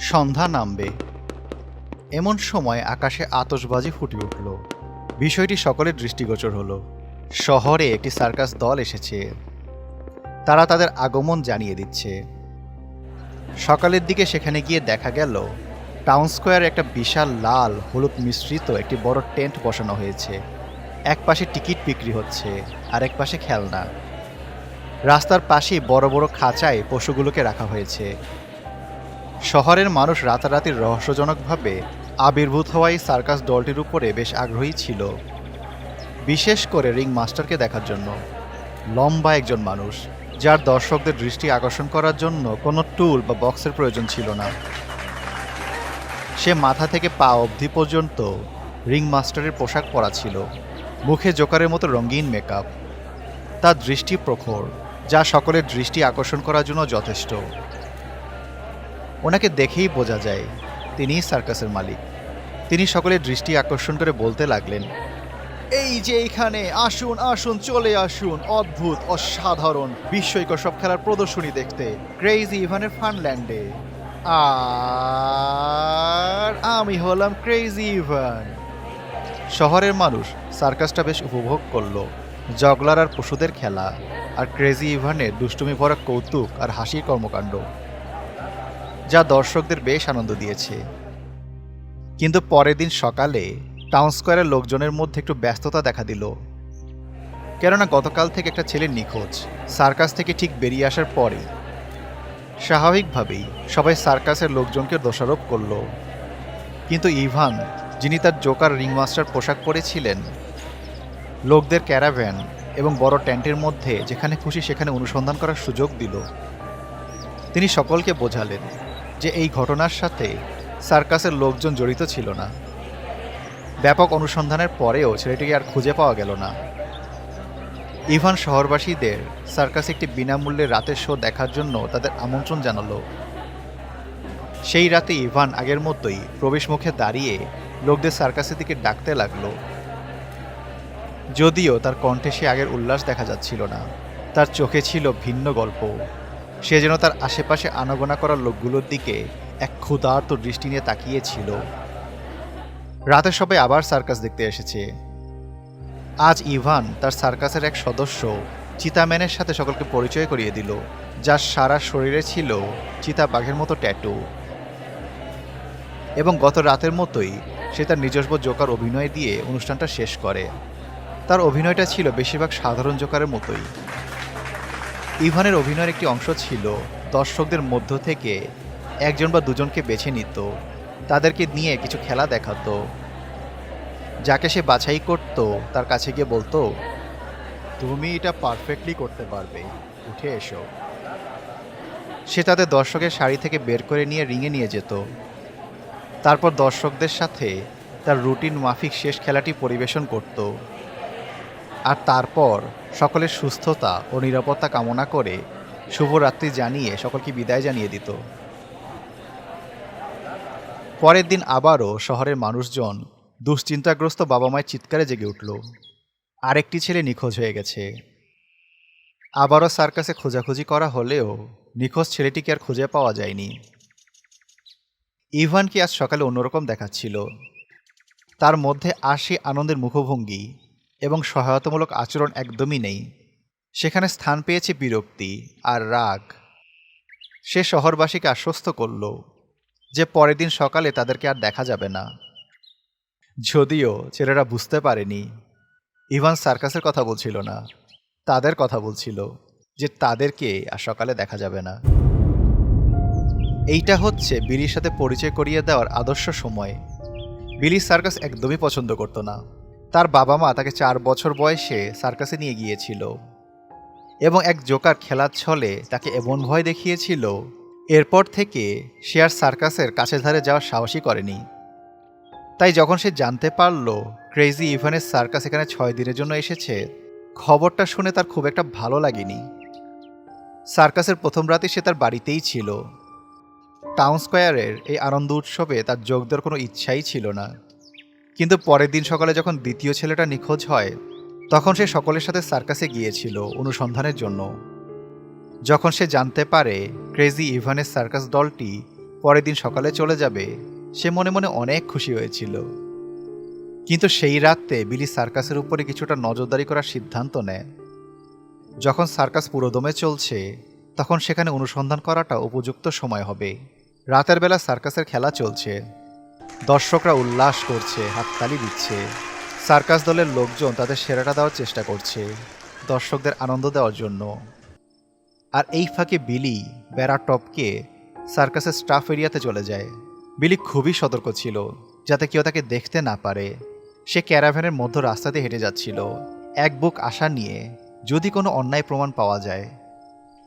সন্ধ্যা নামবে। এমন সময় আকাশে আতশবাজি ফুটে উঠল। বিষয়টি সকলের দৃষ্টিগোচর হলো। শহরে একটি সার্কাস দল এসেছে। তারা তাদের আগমন জানিয়ে দিচ্ছে। সকালের দিকে সেখানে গিয়ে দেখা গেল, টাউন স্কোয়ারে একটা বিশাল লাল, হলুদ মিশ্রিত একটি বড় টেন্ট বসানো হয়েছে। এক পাশে টিকিট বিক্রি হচ্ছে, আর এক পাশে খেলনা। রাস্তার পাশেই বড় বড় খাঁচায় পশুগুলোকে রাখা হয়েছে। শহরের মানুষ রাতারাতি রহস্যজনকভাবে আবির্ভূত হওয়া এই সার্কাস দলটির উপরে বেশ আগ্রহী ছিল, বিশেষ করে রিং মাস্টারকে দেখার জন্য। লম্বা একজন মানুষ, যার দর্শকদের দৃষ্টি আকর্ষণ করার জন্য কোনো টুল বা বক্সের প্রয়োজন ছিল না। সে মাথা থেকে পা অবধি পর্যন্ত রিং মাস্টারের পোশাক পরা ছিল, মুখে জোকারের মতো রঙিন মেকআপ। তার দৃষ্টি প্রখর, যা সকলের দৃষ্টি আকর্ষণ করার জন্য যথেষ্ট। ওনাকে দেখেই বোঝা যায় তিনিই সার্কাসের মালিক। তিনি সকলের দৃষ্টি আকর্ষণ করে বলতে লাগলেন, এই যে এইখানে, আসুন আসুন, চলে আসুন, অদ্ভুত, অসাধারণ, বিস্ময়কর সব খেলার প্রদর্শনী দেখতে ক্রেজি ইভানের ফানল্যান্ডে। আর আমি হলাম ক্রেজি ইভান শহরের মানুষ সার্কাসটা বেশ উপভোগ করল, জগলার আর পশুদের খেলা, আর ক্রেজি ইভানের দুষ্টুমি ভরা কৌতুক আর হাসির কর্মকাণ্ড। যা দর্শকদের বেশ আনন্দ দিয়েছে। কিন্তু পরের দিন সকালে টাউন স্কোয়ারের লোকজনের মধ্যে একটু ব্যস্ততা দেখা দিল। কেননা গতকাল থেকে একটা ছেলে নিখোঁজ। সার্কাস থেকে ঠিক বেরিয়ে আসার পরে স্বাভাবিকভাবেই সবাই সার্কাসের লোকজনকে দোষারোপ করল। কিন্তু ইভান, যিনি তার জোকার রিংমাস্টার পোশাক পরেছিলেন, লোকদের ক্যারাভ্যান এবং বড় ট্যান্টের মধ্যে যেখানে খুশি সেখানে অনুসন্ধান করার সুযোগ দিল। তিনি সকলকে বোঝালেন যে এই ঘটনার সাথে সার্কাসের লোকজন জড়িত ছিল না। ব্যাপক অনুসন্ধানের পরেও ছেলেটিকে আর খুঁজে পাওয়া গেল না। ইভান শহরবাসীদের সার্কাসে একটি বিনামূল্যে রাতের শো দেখার জন্য তাদের আমন্ত্রণ জানালো। সেই রাতে ইভান আগের মতোই প্রবেশ মুখে দাঁড়িয়ে লোকদের সার্কাসের দিকে ডাকতে লাগল। যদিও তার কণ্ঠে সে আগের উল্লাস দেখা যাচ্ছিল না, তার চোখে ছিল ভিন্ন গল্প। সে যেন তার আশেপাশে আনাগোনা করা লোকগুলোর দিকে এক ক্ষুধার্ত দৃষ্টি নিয়ে তাকিয়েছিল। রাতে সবাই আবার সার্কাস দেখতে এসেছে। আজ ইভান তার সার্কাসের এক সদস্য চিতাম্যানের সাথে সকলকে পরিচয় করিয়ে দিল যার সারা শরীরে ছিল চিতা বাঘের মতো ট্যাটু। এবং গত রাতের মতোই সে তার নিজস্ব জোকার অভিনয় দিয়ে অনুষ্ঠানটা শেষ করে। তার অভিনয়টা ছিল বেশিরভাগ সাধারণ জোকারের মতোই। ইভানের অভিনয়ের একটি অংশ ছিল দর্শকদের মধ্য থেকে একজন বা দুজনকে বেছে নিত, তাদেরকে নিয়ে কিছু খেলা দেখাতো। যাকে সে বাছাই করত, তার কাছে গিয়ে বলতো, তুমি এটা পারফেক্টলি করতে পারবে, উঠে এসো। সে তাদের দর্শকের শাড়ি থেকে বের করে নিয়ে রিঙে নিয়ে যেত। তারপর দর্শকদের সাথে তার রুটিন মাফিক শেষ খেলাটি পরিবেশন করত। আর তারপর সকলের সুস্থতা ও নিরাপত্তা কামনা করে শুভরাত্রি জানিয়ে সকলকে বিদায় জানিয়ে দিত। পরের দিন আবারও শহরের মানুষজন দুশ্চিন্তাগ্রস্ত বাবা মায়ের চিৎকারে জেগে উঠল। আরেকটি ছেলে নিখোঁজ হয়ে গেছে। আবারও সার্কাসে খোঁজাখুঁজি করা হলেও নিখোঁজ ছেলেটিকে আর খুঁজে পাওয়া যায়নি। ইভানকে আজ সকালে অন্যরকম দেখাচ্ছিল। তার মধ্যে আর সেই আনন্দের মুখভঙ্গি। এবং সহায়তামূলক আচরণ একদমই নেই। সেখানে স্থান পেয়েছে বিরক্তি আর রাগ। সে শহরবাসীকে আশ্বস্ত করল যে পরের দিন সকালে তাদেরকে আর দেখা যাবে না। যদিও ছেলেরা বুঝতে পারেনি, ইভান সার্কাসের কথা বলছিল না, তাদের কথা বলছিল যে তাদেরকে আর সকালে দেখা যাবে না। এইটা হচ্ছে বিলির সাথে পরিচয় করিয়ে দেওয়ার আদর্শ সময়। বিলি সার্কাস একদমই পছন্দ করতো না। তার বাবা মা তাকে চার বছর বয়সে সার্কাসে নিয়ে গিয়েছিল এবং এক জোকার খেলার ছলে তাকে এমন ভয় দেখিয়েছিল। এরপর থেকে সে আর সার্কাসের কাছে ধারে যাওয়ার সাহসই করেনি। তাই যখন সে জানতে পারল ক্রেজি ইভানের সার্কাস এখানে ছয় দিনের জন্য এসেছে, খবরটা শুনে তার খুব একটা ভালো লাগেনি। সার্কাসের প্রথম রাতে সে তার বাড়িতেই ছিল। টাউন স্কোয়ারের এই আনন্দ উৎসবে তার যোগ দেওয়ার কোনো ইচ্ছাই ছিল না। কিন্তু পরের দিন সকালে যখন দ্বিতীয় ছেলেটা নিখোঁজ হয়, তখন সে সকলের সাথে সার্কাসে গিয়েছিল অনুসন্ধানের জন্য। যখন সে জানতে পারে ক্রেজি ইভানের সার্কাস দলটি পরের দিন সকালে চলে যাবে, সে মনে মনে অনেক খুশি হয়েছিল। কিন্তু সেই রাতে বিলি সার্কাসের উপরে কিছুটা নজরদারি করার সিদ্ধান্ত নেয়। যখন সার্কাস পুরোদমে চলছে, তখন সেখানে অনুসন্ধান করাটা উপযুক্ত সময় হবে। রাতের বেলা সার্কাসের খেলা চলছে। দর্শকরা উল্লাস করছে, হাততালি দিচ্ছে। সার্কাস দলের লোকজন তাদের সেরাটা দেওয়ার চেষ্টা করছে, দর্শকদের আনন্দ দেওয়ার জন্য। আর এই ফাঁকে বিলি বেড়া টপকে সার্কাসের স্টাফ এরিয়াতে চলে যায়। বিলি খুবই সতর্ক ছিল, যাতে কেউ তাকে দেখতে না পারে। সে ক্যারাভ্যানের মধ্য রাস্তাতে হেঁটে যাচ্ছিল, এক বুক আশা নিয়ে, যদি কোনো অন্যায় প্রমাণ পাওয়া যায়।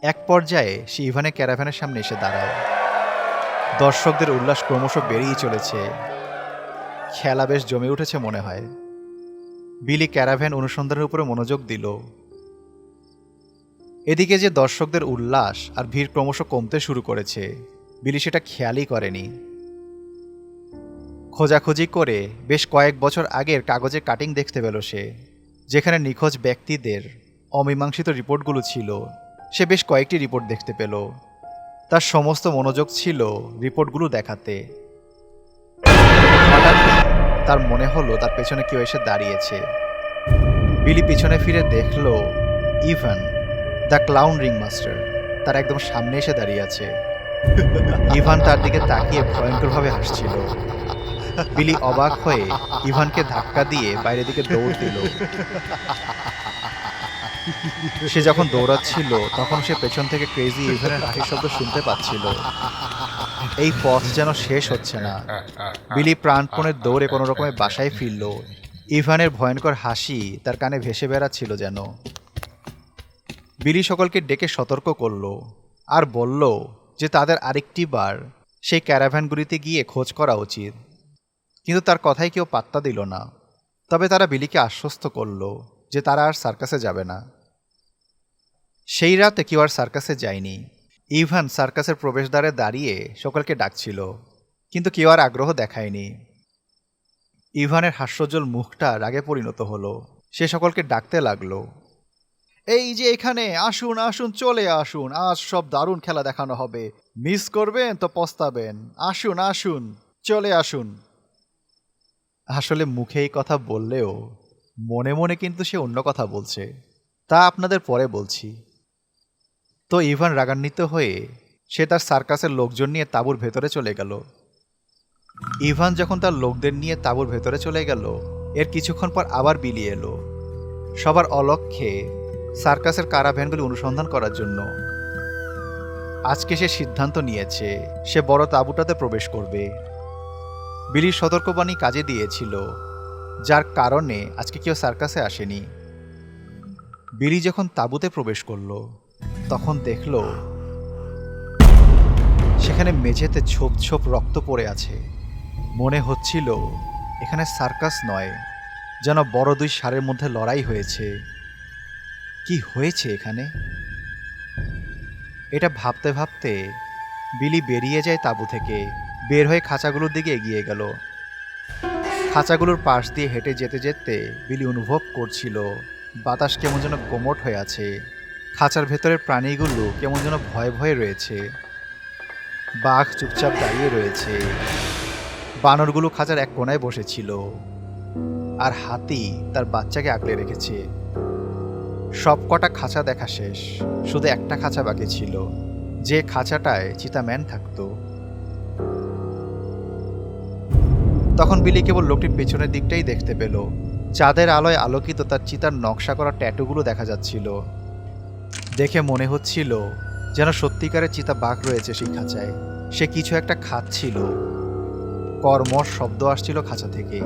এক পর্যায়ে সে ইভানের ক্যারাভ্যানের সামনে এসে দাঁড়ায়। দর্শকদের উল্লাস ক্রমশ বেড়েই চলেছে। খেলা বেশ জমে উঠেছে মনে হয়। বিলি ক্যারাভ্যান অনুসন্ধানের উপরে মনোযোগ দিল। এদিকে যে দর্শকদের উল্লাস আর ভিড় ক্রমশ কমতে শুরু করেছে, বিলি সেটা খেয়ালই করেনি। খোঁজাখুঁজি করে বেশ কয়েক বছর আগের কাগজের কাটিং দেখতে পেল সে, যেখানে নিখোঁজ ব্যক্তিদের অমীমাংসিত রিপোর্টগুলো ছিল। সে বেশ কয়েকটি রিপোর্ট দেখতে পেল। তার সমস্ত মনোযোগ ছিল রিপোর্টগুলো দেখাতে। তার মনে হলো তার পেছনে কেউ এসে দাঁড়িয়েছে। বিলি পিছনে ফিরে দেখল Ivan, the clown ring master তার একদম সামনে এসে দাঁড়িয়ে আছে। ইভান তার দিকে তাকিয়ে ভয়ঙ্করভাবে হাসছিল। বিলি অবাক হয়ে ইভানকে ধাক্কা দিয়ে বাইরের দিকে দৌড় দিল। সে যখন দৌড়াচ্ছিল, তখন সে পেছন থেকে ক্রেজি ইভানের হাসির শব্দ শুনতে পাচ্ছিল। এই পথ যেন শেষ হচ্ছে না। বিলি প্রাণপণের দৌড়ে কোনো রকমে বাসায় ফিরল। ইভানের ভয়ঙ্কর হাসি তার কানে ভেসে বেড়াচ্ছিল যেন। বিলি সকলকে ডেকে সতর্ক করল আর বলল যে তাদের আরেকটি বার সেই ক্যারাভ্যানগুলিতে গিয়ে খোঁজ করা উচিত। কিন্তু তার কথাই কেউ পাত্তা দিল না। তবে তারা বিলিকে আশ্বস্ত করল যে তারা আর সার্কাসে যাবে না। সেই রাতে কেউ আর সার্কাসে যায়নি। ইভান সার্কাসের প্রবেশদ্বারে দাঁড়িয়ে সকলকে ডাকছিল, কিন্তু কেউ আর আগ্রহ দেখায়নি। ইভানের হাস্যজ্জ্বল মুখটা রাগে পরিণত হলো। সে সকলকে ডাকতে লাগল, এই যে এখানে, আসুন আসুন, চলে আসুন, আজ সব দারুণ খেলা দেখানো হবে। মিস করবেন তো পস্তাবেন, আসুন আসুন, চলে আসুন। আসলে মুখে এই কথা বললেও মনে মনে কিন্তু সে অন্য কথা বলছে। তা আপনাদের পরে বলছি। তো ইভান রাগান্বিত হয়ে সে তার সার্কাসের লোকজন নিয়ে তাঁবুর ভেতরে চলে গেল। ইভান যখন তার লোকদের নিয়ে তাঁবুর ভেতরে চলে গেল, এর কিছুক্ষণ পর আবার বিলিয়ে এলো। সবার অলক্ষ্যে সার্কাসের কারাভ্যানগুলি অনুসন্ধান করার জন্য। আজকে সে সিদ্ধান্ত নিয়েছে, সে বড় তাঁবুটাতে প্রবেশ করবে। বিলির সতর্কবাণী কাজে দিয়েছিল, যার কারণে আজকে কেউ সার্কাসে আসেনি। বিলি যখন তাঁবুতে প্রবেশ করল তখন দেখল সেখানে মেঝেতে ছোপ ছোপ রক্ত পড়ে আছে। মনে হচ্ছিল এখানে সার্কাস নয়, যেন বড় দুই সারের মধ্যে লড়াই হয়েছে। কি হয়েছে এখানে? এটা ভাবতে ভাবতে বিলি বেরিয়ে যায় তাঁবু থেকে, বের হয়ে খাঁচাগুলোর দিকে এগিয়ে গেল। খাঁচাগুলোর পাশ দিয়ে হেঁটে যেতে যেতে বিলি অনুভব করছিল, বাতাস কেমন যেন কোমট হয়ে আছে। খাঁচার ভেতরের প্রাণীগুলো কেমন যেন ভয়ে ভয়ে রয়েছে। বাঘ চুপচাপ দাঁড়িয়ে রয়েছে। বানরগুলো খাঁচার এক কোনায় বসেছিল। আর হাতি তার বাচ্চাকে আগলে রেখেছে। সব কটা খাঁচা দেখা শেষ। শুধু একটা খাঁচা বাকি ছিল। যে খাঁচাটায় চিতাম্যান থাকতো। তখন বিলি কেবল লোকটির পেছনের দিকটাই দেখতে পেল। চাঁদের আলোয় আলোকিত তার চিতার নকশা করা ট্যাটুগুলো দেখা যাচ্ছিল। দেখে মনে হচ্ছিল যেন সত্যিকারের চিতা বাঘ রয়েছে সেই খাঁচায় সে কিছু একটা খাচ্ছিল। কর্মর শব্দ আসছিল খাঁচা থেকে।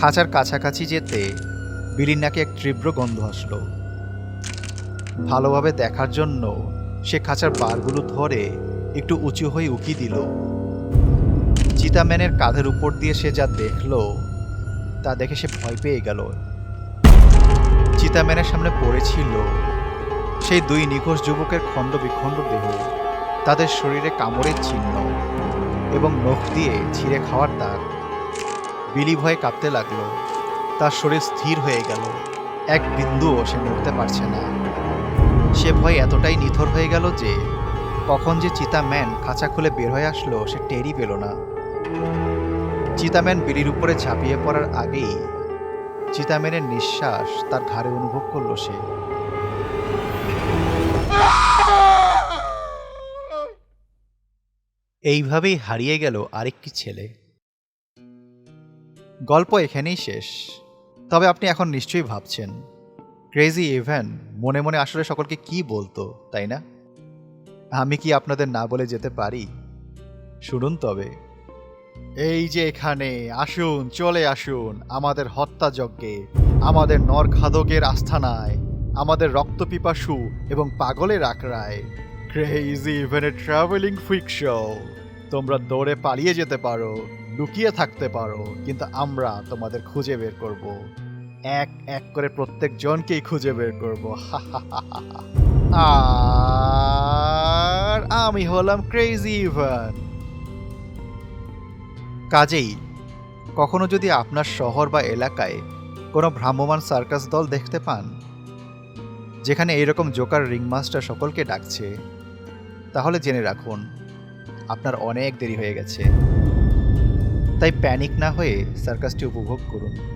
খাঁচার কাছাকাছি যেতে বিলির নাকে এক তীব্র গন্ধ আসলো। ভালোভাবে দেখার জন্য সে খাঁচার বারগুলো ধরে একটু উঁচু হয়ে উকি দিল। চিতাম্যানের কাঁধের উপর দিয়ে সে যা দেখল, তা দেখে সে ভয় পেয়ে গেল। চিতাম্যানের সামনে পড়েছিল সেই দুই নিখোঁজ যুবকের খণ্ড বিখণ্ড দেহ, তাদের শরীরে কামড়ের চিহ্ন এবং নখ দিয়ে ছিঁড়ে খাওয়ার দাগ। বিলি ভয়ে কাঁপতে লাগল। তার শরীর স্থির হয়ে গেল। এক বিন্দুও সে নড়তে পারছে না। সে ভয় এতটাই নিথর হয়ে গেল যে, কখন যে চিতাম্যান খাঁচা খুলে বের হয়ে আসলো সে টেরই পেল না। চিতাম্যান বিড়ির উপরে ঝাঁপিয়ে পড়ার আগেই চিতাম্যানের নিঃশ্বাস তার ঘাড়ে অনুভব করল সে। এইভাবেই হারিয়ে গেল আরেকটি ছেলে। গল্প এখানেই শেষ। তবে আপনি এখন নিশ্চয়ই ভাবছেন ক্রেজি ইভেন মনে মনে আসলে সকলকে কি বলতো, তাই না? আমি কি আপনাদের না বলে যেতে পারি? শুনুন তবে। এই যে এখানে, আসুন, চলে আসুন আমাদের হত্যাযজ্ঞে আমাদের নরখাদকের আস্থানায়, আমাদের রক্তপিপাসু এবং পাগলের আকড়ায়। ক্রেজি ইভেনের ট্রাভেলিং ফিক শো তোমরা দৌড়ে পালিয়ে যেতে পারো, লুকিয়ে থাকতে পারো, কিন্তু আমরা তোমাদের খুঁজে বের করব। এক এক করে প্রত্যেক জনকেই খুঁজে বের করব। আর আমি হলাম ক্রেজি ইভান কাজেই, কখনো যদি আপনার শহর বা এলাকায় কোনো ভ্রাম্যমান সার্কাস দল দেখতে পান, যেখানে এরকম জোকার রিংমাস্টার সকলকে ডাকছে তাহলে জেনে রাখুন, আপনার অনেক দেরি হয়ে গেছে। তাই প্যানিক না হয়ে সার্কাসটি উপভোগ করুন।